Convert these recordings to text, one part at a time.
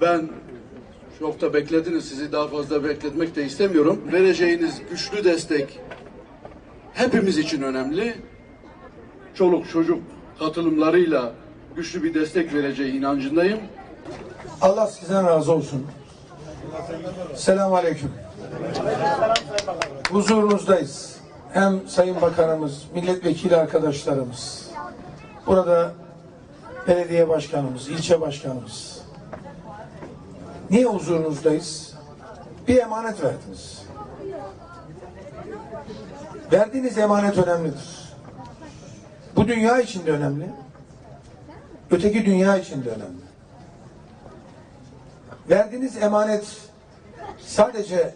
Ben çok da beklediniz. Sizi daha fazla bekletmek de istemiyorum. Vereceğiniz güçlü destek hepimiz için önemli. Çoluk çocuk katılımlarıyla güçlü bir destek vereceği inancındayım. Allah sizden razı olsun. Selamun Aleyküm. Huzurunuzdayız. Hem Sayın Bakanımız, milletvekili arkadaşlarımız, burada belediye başkanımız, ilçe başkanımız. Niye huzurunuzdayız? Bir emanet verdiniz. Verdiğiniz emanet önemlidir. Bu dünya için de önemli. Öteki dünya için de önemli. Verdiğiniz emanet sadece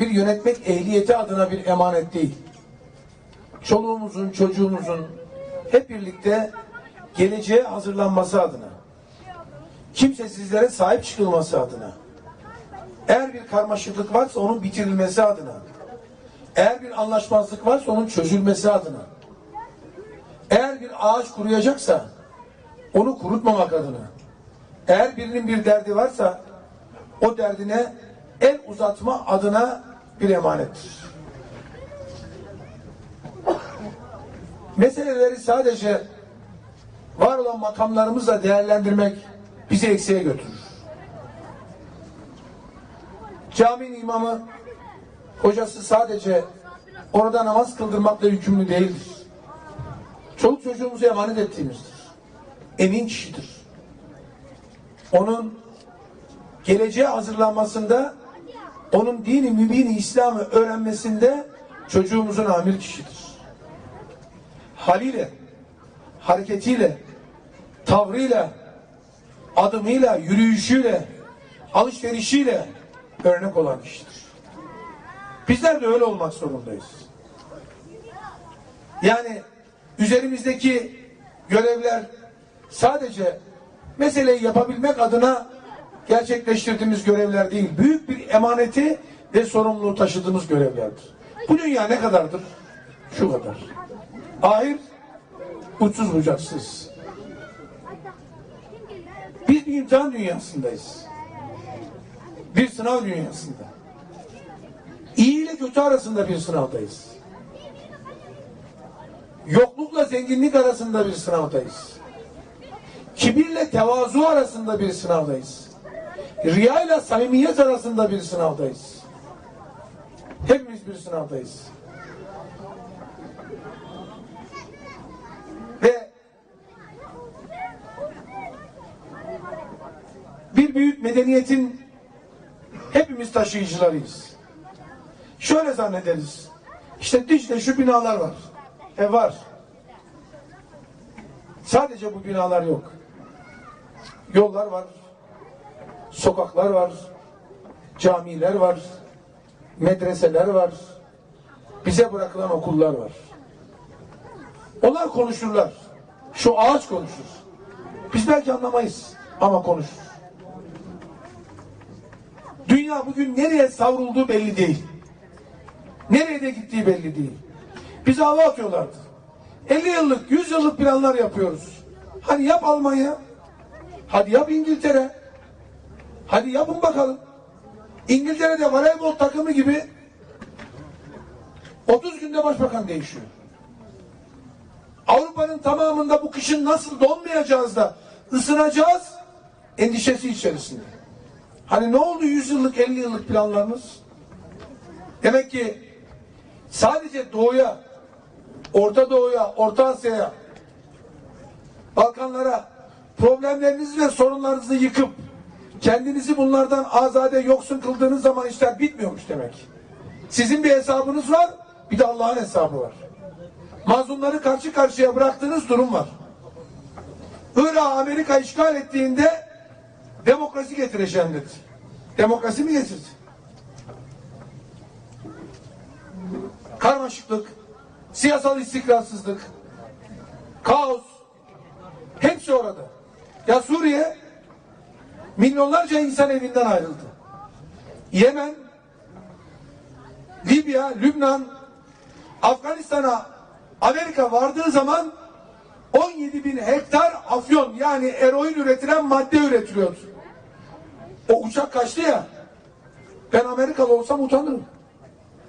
bir yönetmek ehliyeti adına bir emanet değil. Çoluğumuzun, çocuğumuzun hep birlikte geleceğe hazırlanması adına. Kimsesizlere sahip çıkılması adına. Eğer bir karmaşıklık varsa onun bitirilmesi adına. Eğer bir anlaşmazlık varsa onun çözülmesi adına. Eğer bir ağaç kuruyacaksa onu kurutmamak adına. Eğer birinin bir derdi varsa o derdine el uzatma adına bir emanettir. Meseleleri sadece var olan makamlarımızla değerlendirmek bizi eksiğe götürür. Caminin imamı hocası sadece orada namaz kıldırmakla yükümlü değildir. Çoluk çocuğumuzu emanet ettiğimizdir. Emin kişidir onun geleceğe hazırlanmasında, onun dini mübini İslam'ı öğrenmesinde çocuğumuzun amir kişidir. Haliyle, hareketiyle, tavrıyla, adımıyla, yürüyüşüyle, alışverişiyle örnek olan kişidir. Bizler de öyle olmak zorundayız. Yani üzerimizdeki görevler sadece meseleyi yapabilmek adına gerçekleştirdiğimiz görevler değil. Büyük bir emaneti ve sorumluluğu taşıdığımız görevlerdir. Bu dünya ne kadardır? Şu kadar. Ahir uçsuz bucaksız. Biz bir imtihan dünyasındayız. Bir sınav dünyasında. İyi ile kötü arasında bir sınavdayız. Yoklukla zenginlik arasında bir sınavdayız kibirle tevazu arasında bir sınavdayız. Riya ile samimiyet arasında bir sınavdayız. Hepimiz bir sınavdayız. Ve bir büyük medeniyetin hepimiz taşıyıcılarıyız. Şöyle zannederiz. İşte Dicle şu binalar var. E var. Sadece bu binalar yok. Yollar var, sokaklar var, camiler var, medreseler var, bize bırakılan okullar var. Onlar konuşurlar. Şu ağaç konuşur. Biz belki anlamayız ama konuşur. Dünya bugün nereye savrulduğu belli değil. Nereye de gittiği belli değil. Bize hava atıyorlardı. 50 yıllık, 100 yıllık planlar yapıyoruz. Hani yap Almanya, hadi yap İngiltere, hadi yapın bakalım. İngiltere'de voleybol takımı gibi 30 günde başbakan değişiyor. Avrupa'nın tamamında bu kışın nasıl donmayacağız da ısınacağız endişesi içerisinde. Hani ne oldu 100 yıllık 50 yıllık planlarınız? Demek ki sadece doğuya Orta Doğu'ya, Orta Asya'ya, Balkanlara problemlerinizi ve sorunlarınızı yıkıp kendinizi bunlardan azade yoksun kıldığınız zaman işler bitmiyormuş demek. Sizin bir hesabınız var, bir de Allah'ın hesabı var. Mazlumları karşı karşıya bıraktığınız durum var. Irak'ı Amerika işgal ettiğinde demokrasi getireceğim dedi. Demokrasi mi getirdi? Karmaşıklık, siyasal istikrarsızlık, kaos, hepsi orada. Ya Suriye milyonlarca insan evinden ayrıldı. Yemen, Libya, Lübnan, Afganistan'a Amerika vardığı zaman 17 bin hektar afyon yani eroin üretilen madde üretiliyordu. O uçak kaçtı ya. Ben Amerikalı olsam utanırım.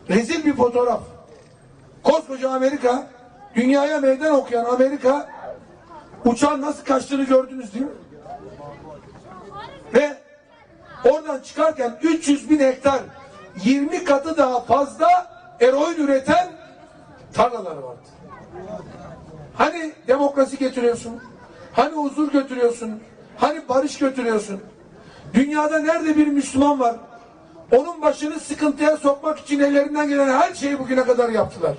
Rezil bir fotoğraf. Koskoca Amerika, dünyaya meydan okuyan Amerika uçağın nasıl kaçtığını gördünüz mi? Ve oradan çıkarken 300 bin hektar 20 katı daha fazla eroin üreten tarlaları vardı. Hani demokrasi getiriyorsun? Hani huzur götürüyorsun? Hani barış götürüyorsun? Dünyada nerede bir Müslüman var? Onun başını sıkıntıya sokmak için ellerinden gelen her şeyi bugüne kadar yaptılar.